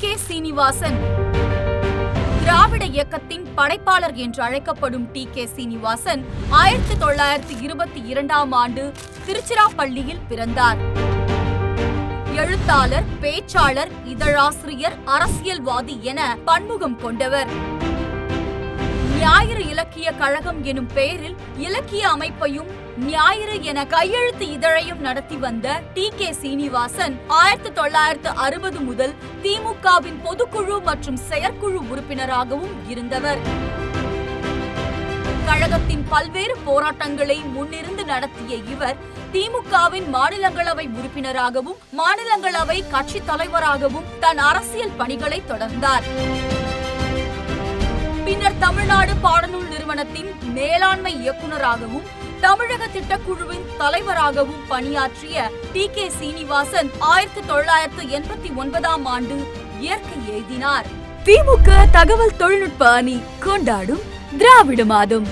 K Srinivasan. திராவிட இயக்கத்தின் படைப்பாளர் என்று அழைக்கப்படும் டி கே சீனிவாசன் ஆயிரத்தி தொள்ளாயிரத்தி இருபத்தி இரண்டாம் ஆண்டு திருச்சிராப்பள்ளியில் பிறந்தார். எழுத்தாளர் பேச்சாளர் இதழாசிரியர் அரசியல்வாதி என பன்முகம் கொண்டவர். ஞாயிறு இலக்கிய கழகம் எனும் பெயரில் இலக்கிய அமைப்பையும் ஞாயிறு என கையெழுத்து இதழையும் நடத்தி வந்த டி கே சீனிவாசன் ஆயிரத்தி தொள்ளாயிரத்து அறுபது முதல் திமுகவின் பொதுக்குழு மற்றும் செயற்குழு உறுப்பினராகவும் இருந்தவர். கழகத்தின் பல்வேறு போராட்டங்களை முன்னிருந்து நடத்திய இவர் திமுகவின் மாநிலங்களவை உறுப்பினராகவும் மாநிலங்களவை கட்சி தலைவராகவும் தன் அரசியல் பணிகளை தொடர்ந்தார். பின்னர் தமிழ்நாடு பாடநூல் நிறுவனத்தின் மேலாண்மை இயக்குநராகவும் தமிழக திட்டக்குழுவின் தலைவராகவும் பணியாற்றிய டி. கே. சீனிவாசன் ஆயிரத்தி தொள்ளாயிரத்து எண்பத்தி ஒன்பதாம் ஆண்டு இயற்கை எழுதினார். திமுக தகவல் தொழில்நுட்ப அணி கொண்டாடும் திராவிட மாதம்.